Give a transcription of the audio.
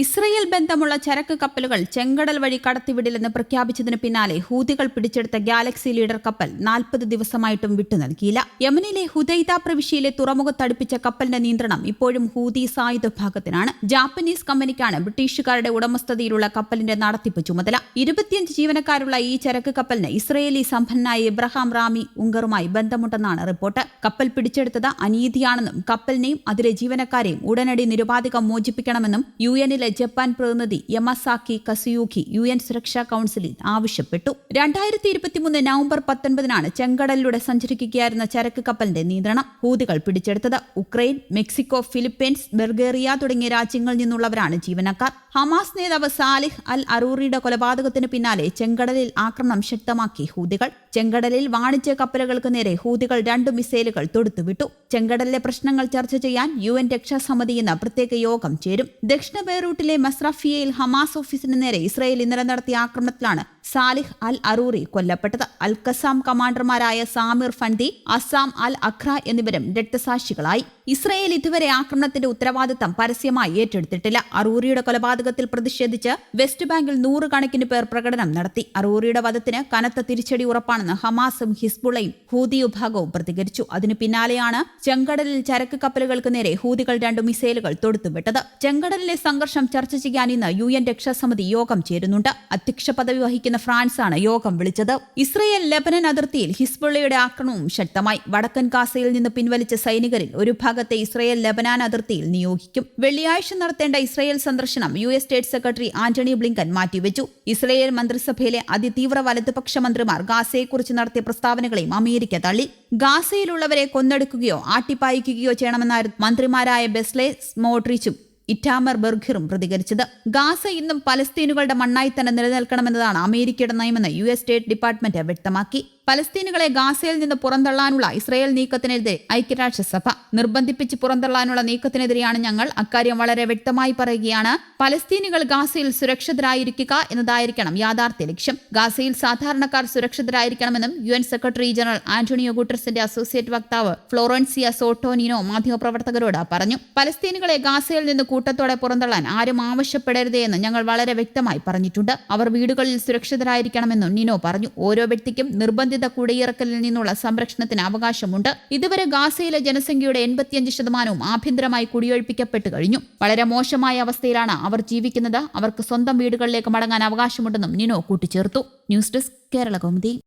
Israel ബന്ധമുള്ള ചരക്ക് കപ്പലുകൾ ചെങ്കടൽ വഴി കടത്തിവിടില്ലെന്ന് പ്രഖ്യാപിച്ചതിന് പിന്നാലെ ഹൂതികൾ പിടിച്ചെടുത്ത ഗാലക്സി ലീഡർ കപ്പൽ നാൽപ്പത് ദിവസമായിട്ടും വിട്ടു നൽകിയില്ല. യമനിലെ ഹുദൈദ പ്രവിശ്യയിലെ തുറമുഖത്തടുപ്പിച്ച കപ്പലിന്റെ നിയന്ത്രണം ഇപ്പോഴും ഹൂതി സായുധ വിഭാഗത്തിനാണ്. ജാപ്പനീസ് കമ്പനിക്കാണ് ബ്രിട്ടീഷുകാരുടെ ഉടമസ്ഥതയിലുള്ള കപ്പലിന്റെ നടത്തിപ്പ് ചുമതല. ഇരുപത്തിയഞ്ച് ജീവനക്കാരുള്ള ഈ ചരക്ക് കപ്പലിന് ഇസ്രയേലി സമ്പന്നനായ ഇബ്രഹാം റാമി ഉങ്കറുമായി ബന്ധമുണ്ടെന്നാണ് റിപ്പോർട്ട്. കപ്പൽ പിടിച്ചെടുത്തത് അനീതിയാണെന്നും കപ്പലിനെയും അതിലെ ജീവനക്കാരെയും ഉടനടി നിരുപാധികം മോചിപ്പിക്കണമെന്നും യു എന്നിലെ ജപ്പാൻ പ്രതിനിധി യമസാക്കി കസുയൂഖി യു എൻ സുരക്ഷാ കൌൺസിലിൽ ആവശ്യപ്പെട്ടു. രണ്ടായിരത്തി ഇരുപത്തിമൂന്ന് നവംബർ പത്തൊൻപതിനാണ് ചെങ്കടലിലൂടെ സഞ്ചരിക്കുകയായിരുന്ന ചരക്ക് കപ്പലിന്റെ നിയന്ത്രണം. ഹൂതികൾ പിടിച്ചെടുത്തത് ഉക്രൈൻ മെക്സിക്കോ ഫിലിപ്പീൻസ് ബൾഗേറിയ തുടങ്ങിയ രാജ്യങ്ങളിൽ നിന്നുള്ളവരാണ് ജീവനക്കാർ. ഹമാസ് നേതാവ് സാലിഹ് അൽ അറൂറിയുടെ കൊലപാതകത്തിന് പിന്നാലെ ചെങ്കടലിൽ ആക്രമണം ശക്തമാക്കി ഹൂതികൾ. ചെങ്കടലിൽ വാണിജ്യ കപ്പലുകൾക്ക് നേരെ ഹൂതികൾ രണ്ട് മിസൈലുകൾ തൊടുത്തുവിട്ടു. ചെങ്കടലിലെ പ്രശ്നങ്ങൾ ചർച്ച ചെയ്യാൻ യു എൻ രക്ഷാസമിതി ഇന്ന് പ്രത്യേക യോഗം ചേരും. ദക്ഷിണ ബെയ്റൂട്ടിലെ മസ്രഫിയയിൽ ഹമാസ് ഓഫീസിന് നേരെ ഇസ്രായേൽ ഇന്നലെ നടത്തിയ ആക്രമണത്തിലാണ് സാലിഹ് അൽ അറൂറി കൊല്ലപ്പെട്ടത്. Al Qassam കമാൻഡർമാരായ Samir Fandi Azzam al Aqra എന്നിവരും രക്തസാക്ഷികളായി. ഇസ്രായേൽ ഇതുവരെ ആക്രമണത്തിന്റെ ഉത്തരവാദിത്തം പരസ്യമായി ഏറ്റെടുത്തിട്ടില്ല. അറൂറിയുടെ കൊലപാതകത്തിൽ പ്രതിഷേധിച്ച് വെസ്റ്റ് ബാങ്കിൽ നൂറുകണക്കിന് പേർ പ്രകടനം നടത്തി. അറൂറിയുടെ വധത്തിന് കനത്ത തിരിച്ചടി ഉറപ്പാണെന്ന് ഹമാസും ഹിസ്ബുളയും ഹൂതി വിഭാഗവും പ്രതികരിച്ചു. അതിനു പിന്നാലെയാണ് ചെങ്കടലിൽ ചരക്ക് കപ്പലുകൾക്ക് നേരെ ഹൂതികൾ രണ്ട് മിസൈലുകൾ തൊടുത്തുവിട്ടത്. ചെങ്കടലിലെ സംഘർഷം ചർച്ച ചെയ്യാൻ ഇന്ന് യു എൻ രക്ഷാസമിതി യോഗം ചേരുന്നുണ്ട്. അധ്യക്ഷ പദവി വഹിക്കുന്ന ഫ്രാൻസാണ് യോഗം വിളിച്ചത്. ഇസ്രയേൽ ലെബനൻ അതിർത്തിയിൽ ഹിസ്ബുള്ളയുടെ ആക്രമണവും ശക്തമായി. വടക്കൻ കാസയിൽ നിന്ന് പിൻവലിച്ച സൈനികരിൽ ഒരു ഭാഗത്തെ ഇസ്രയേൽ ലെബനാൻ അതിർത്തിയിൽ നിയോഗിക്കും. വെള്ളിയാഴ്ച നടത്തേണ്ട ഇസ്രയേൽ സന്ദർശനം U S state secretary Antony Blinken മാറ്റിവെച്ചു. ഇസ്രയേൽ മന്ത്രിസഭയിലെ അതിതീവ്ര വലതുപക്ഷ മന്ത്രിമാർ ഗാസയെക്കുറിച്ച് നടത്തിയ പ്രസ്താവനകളെയും അമേരിക്ക തള്ളി. ഗാസയിലുള്ളവരെ കൊന്നെടുക്കുകയോ ആട്ടിപ്പായിക്കുകയോ ചെയ്യണമെന്നായിരുന്നു മന്ത്രിമാരായ ബെസ്ലെ സ്മോട്രിച്ചും ഇറ്റാമർ ബെർഗിറും പ്രതികരിച്ചത്. ഗാസ ഇന്നും പലസ്തീനുകളുടെ മണ്ണായി തന്നെ നിലനിൽക്കണമെന്നതാണ് അമേരിക്കയുടെ നയമെന്ന് യു എസ് സ്റ്റേറ്റ് ഡിപ്പാർട്ട്മെന്റ് വ്യക്തമാക്കി. പലസ്തീനുകളെ ഗാസയിൽ നിന്ന് പുറന്തള്ളാനുള്ള ഇസ്രയേൽ നീക്കത്തിനെതിരെ ഐക്യരാഷ്ട്രസഭ നിർബന്ധിപ്പിച്ച് പുറന്തള്ളാനുള്ള നീക്കത്തിനെതിരെയാണ് ഞങ്ങൾ അക്കാര്യം വളരെ വ്യക്തമായി പറയുകയാണ്. പലസ്തീനുകൾ ഗാസയിൽ സുരക്ഷിതരായിരിക്കുക എന്നതായിരിക്കണം യാഥാർത്ഥ്യ ലക്ഷ്യം. ഗാസയിൽ സാധാരണക്കാർ സുരക്ഷിതരായിരിക്കണമെന്നും U N secretary general Antonio ഗുട്ടർസിന്റെ associate വക്താവ് ഫ്ലോറൻസിയ സോട്ടോനിനോ മാധ്യമപ്രവർത്തകരോട് പറഞ്ഞു. പലസ്തീനുകളെ ഗാസയിൽ നിന്ന് കൂട്ടത്തോടെ പുറന്തള്ളാൻ ആരും ആവശ്യപ്പെടരുതേ എന്ന് ഞങ്ങൾ വളരെ വ്യക്തമായി പറഞ്ഞിട്ടുണ്ട്. അവർ വീടുകളിൽ സുരക്ഷിതരായിരിക്കണമെന്നും നിനോ പറഞ്ഞു. ഓരോ വ്യക്തിക്കും നിർബന്ധിത കുടിയിറക്കലിൽ നിന്നുള്ള സംരക്ഷണത്തിന് അവകാശമുണ്ട്. ഇതുവരെ ഗാസയിലെ ജനസംഖ്യയുടെ എൺപത്തിയഞ്ച് ശതമാനവും ആഭ്യന്തരമായി കുടിയൊഴിപ്പിക്കപ്പെട്ടു കഴിഞ്ഞു. വളരെ മോശമായ അവസ്ഥയിലാണ് അവർ ജീവിക്കുന്നത്. അവർക്ക് സ്വന്തം വീടുകളിലേക്ക് മടങ്ങാൻ അവകാശമുണ്ടെന്നും നിനോ കൂട്ടിച്ചേർത്തു. News desk Kerala Kaumudi